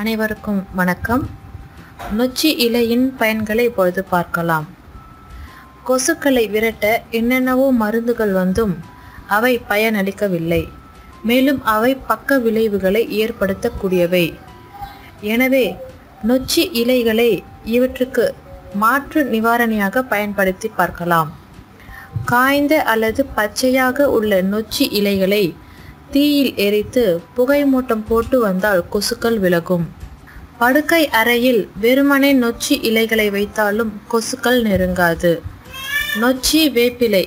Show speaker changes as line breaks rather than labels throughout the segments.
அனைவருக்கும் வணக்கம். நொச்சி இலையின் பயன்களை இப்பொழுது பார்க்கலாம். கொசுக்களை விரட்ட என்னென்னவோ மருந்துகள் வந்தும் அவை பயனளிக்கவில்லை. மேலும் அவை பக்க விளைவுகளை ஏற்படுத்தக்கூடியவை. எனவே நொச்சி இலைகளை இவற்றுக்கு மாற்று நிவாரணியாக பயன்படுத்தி பார்க்கலாம். காய்ந்த அல்லது பச்சையாக உள்ள நொச்சி இலைகளை தீயில் எரித்து புகை மூட்டம் போட்டு வந்தால் கொசுக்கள் விலகும். படுக்கை அறையில் வெறுமனே நொச்சி இலைகளை வைத்தாலும் கொசுக்கள் நெருங்காது. நொச்சி வேப்பிலை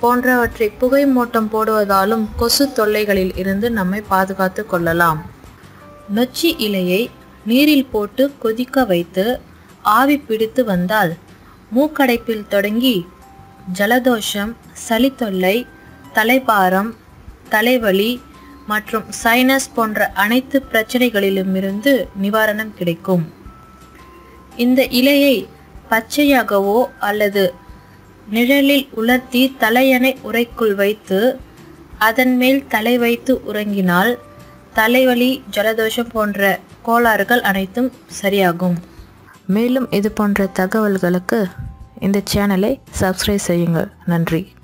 போன்றவற்றை புகை மூட்டம் போடுவதாலும் கொசு தொல்லைகளில் இருந்து நம்மை பாதுகாத்து கொள்ளலாம். நொச்சி இலையை நீரில் போட்டு கொதிக்க வைத்து ஆவி பிடித்து வந்தால் மூக்கடைப்பில் தொடங்கி ஜலதோஷம் சளி தொல்லை தலைபாரம் தலைவலி மற்றும் சைனஸ் போன்ற அனைத்து பிரச்சனைகளிலுமிருந்து நிவாரணம் கிடைக்கும். இந்த இலையை பச்சையாகவோ அல்லது நிழலில் உலர்த்தி தலையணை உரைக்குள் வைத்து அதன் மேல் தலை வைத்து உறங்கினால் தலைவலி ஜலதோஷம் போன்ற கோளாறுகள் அனைத்தும் சரியாகும். மேலும் இது போன்ற தகவல்களுக்கு இந்த சேனலை சப்ஸ்கிரைப் செய்யுங்கள். நன்றி.